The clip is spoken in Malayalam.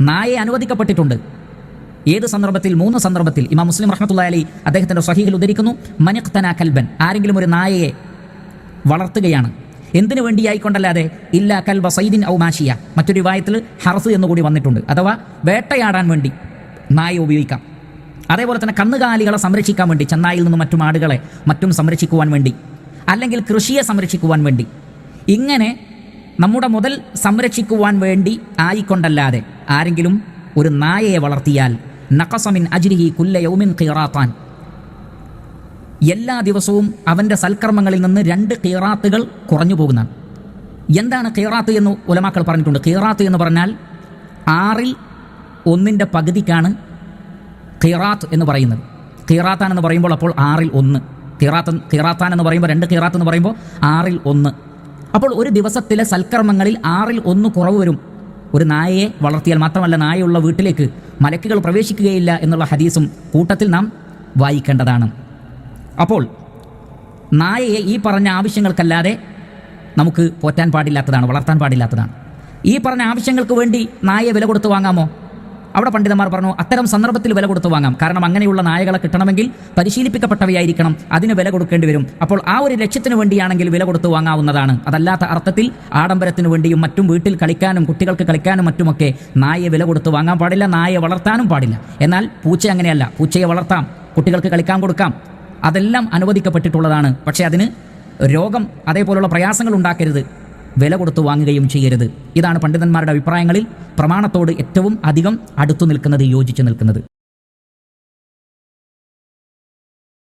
നായെ അനുവദിക്കപ്പെട്ടിട്ടുണ്ട്. ഏത് സന്ദർഭത്തിൽ? മൂന്ന് സന്ദർഭത്തിൽ. ഇമാം മുസ്ലിം റഹ്മത്തുള്ള അലി അദ്ദേഹത്തിന്റെ സഹീഹിൽ ഉദ്ധരിക്കുന്നു. മനിഖ്തന കൽബൻ. ആരെങ്കിലും ഒരു നായയെ വളർത്തുകയാണ്. എന്തിനു വേണ്ടിയായിക്കൊണ്ടല്ലാതെ? ഇല്ല കൽബ സൈദിൻ ഔ മാഷിയ. മറ്റൊരു വായത്തിൽ ഹർസ് എന്നുകൂടി വന്നിട്ടുണ്ട്. അഥവാ വേട്ടയാടാൻ വേണ്ടി നായ ഉപയോഗിക്കാം. അതേപോലെ തന്നെ കന്നുകാലികളെ സംരക്ഷിക്കാൻ വേണ്ടി ചെന്നായിൽ നിന്നും മറ്റു ആടുകളെ മറ്റും സംരക്ഷിക്കുവാൻ വേണ്ടി അല്ലെങ്കിൽ കൃഷിയെ സംരക്ഷിക്കുവാൻ വേണ്ടി. ഇങ്ങനെ നമ്മുടെ മുതൽ സംരക്ഷിക്കുവാൻ വേണ്ടി ആയിക്കൊണ്ടല്ലാതെ ആരെങ്കിലും ഒരു നായയെ വളർത്തിയാൽ നഖസമിൻ അജ്രിഹി കുല്ല യൗമിൻ എല്ലാ ദിവസവും അവന്റെ സൽക്കർമ്മങ്ങളിൽ നിന്ന് രണ്ട് കീറാത്തുകൾ കുറഞ്ഞു പോകുന്നതാണ്. എന്താണ് കീറാത്ത് എന്ന് ഉലമാക്കൾ പറഞ്ഞിട്ടുണ്ട്. കീറാത്ത് എന്ന് പറഞ്ഞാൽ ആറിൽ ഒന്നിന്റെ പകുതിക്കാണ് ഖീറാത്ത് എന്ന് പറയുന്നത്. കീറാത്താൻ എന്ന് പറയുമ്പോൾ അപ്പോൾ ആറിൽ ഒന്ന്. കീറാത്ത കീറാത്താൻ എന്ന് പറയുമ്പോൾ രണ്ട് ഖീറാത്ത് എന്ന് പറയുമ്പോൾ ആറിൽ ഒന്ന്. അപ്പോൾ ഒരു ദിവസത്തിലെ സൽക്കർമ്മങ്ങളിൽ ആറിൽ ഒന്ന് കുറവ് വരും. ഒരു നായയെ വളർത്തിയാൽ മാത്രമല്ല നായയുള്ള വീട്ടിലേക്ക് മലക്കുകൾ പ്രവേശിക്കുകയില്ല എന്നുള്ള ഹദീസും കൂട്ടത്തിൽ നാം വായിക്കേണ്ടതാണ്. അപ്പോൾ നായയെ ഈ പറഞ്ഞ ആവശ്യങ്ങൾക്കല്ലാതെ നമുക്ക് പോറ്റാൻ പാടില്ലാത്തതാണ് വളർത്താൻ പാടില്ലാത്തതാണ്. ഈ പറഞ്ഞ ആവശ്യങ്ങൾക്ക് വേണ്ടി നായയെ വില കൊടുത്ത് വാങ്ങാമോ? അവിടെ പണ്ഡിതന്മാർ പറഞ്ഞു അത്തരം സന്ദർഭത്തിൽ വില കൊടുത്തു വാങ്ങാം. കാരണം അങ്ങനെയുള്ള നായകളെ കിട്ടണമെങ്കിൽ പരിശീലിപ്പിക്കപ്പെട്ടവയായിരിക്കണം അതിന് വില കൊടുക്കേണ്ടി വരും. അപ്പോൾ ആ ഒരു ലക്ഷ്യത്തിന് വേണ്ടിയാണെങ്കിൽ വില കൊടുത്തു വാങ്ങാവുന്നതാണ്. അതല്ലാത്ത അർത്ഥത്തിൽ ആഡംബരത്തിന് വേണ്ടിയും മറ്റും വീട്ടിൽ കളിക്കാനും കുട്ടികൾക്ക് കളിക്കാനും മറ്റുമൊക്കെ നായയെ വില കൊടുത്ത് വാങ്ങാൻ പാടില്ല നായയെ വളർത്താനും പാടില്ല. എന്നാൽ പൂച്ച അങ്ങനെയല്ല. പൂച്ചയെ വളർത്താം കുട്ടികൾക്ക് കളിക്കാൻ കൊടുക്കാം. അതെല്ലാം അനുവദിക്കപ്പെട്ടിട്ടുള്ളതാണ്. പക്ഷേ അതിന് രോഗം അതേപോലുള്ള പ്രയാസങ്ങൾ ഉണ്ടാക്കരുത്. വില കൊടുത്തു വാങ്ങുകയും ചെയ്യരുത്. ഇതാണ് പണ്ഡിതന്മാരുടെ അഭിപ്രായങ്ങളിൽ പ്രമാണത്തോട് ഏറ്റവും അധികം അടുത്തു നിൽക്കുന്നത് യോജിച്ചു നിൽക്കുന്നത്.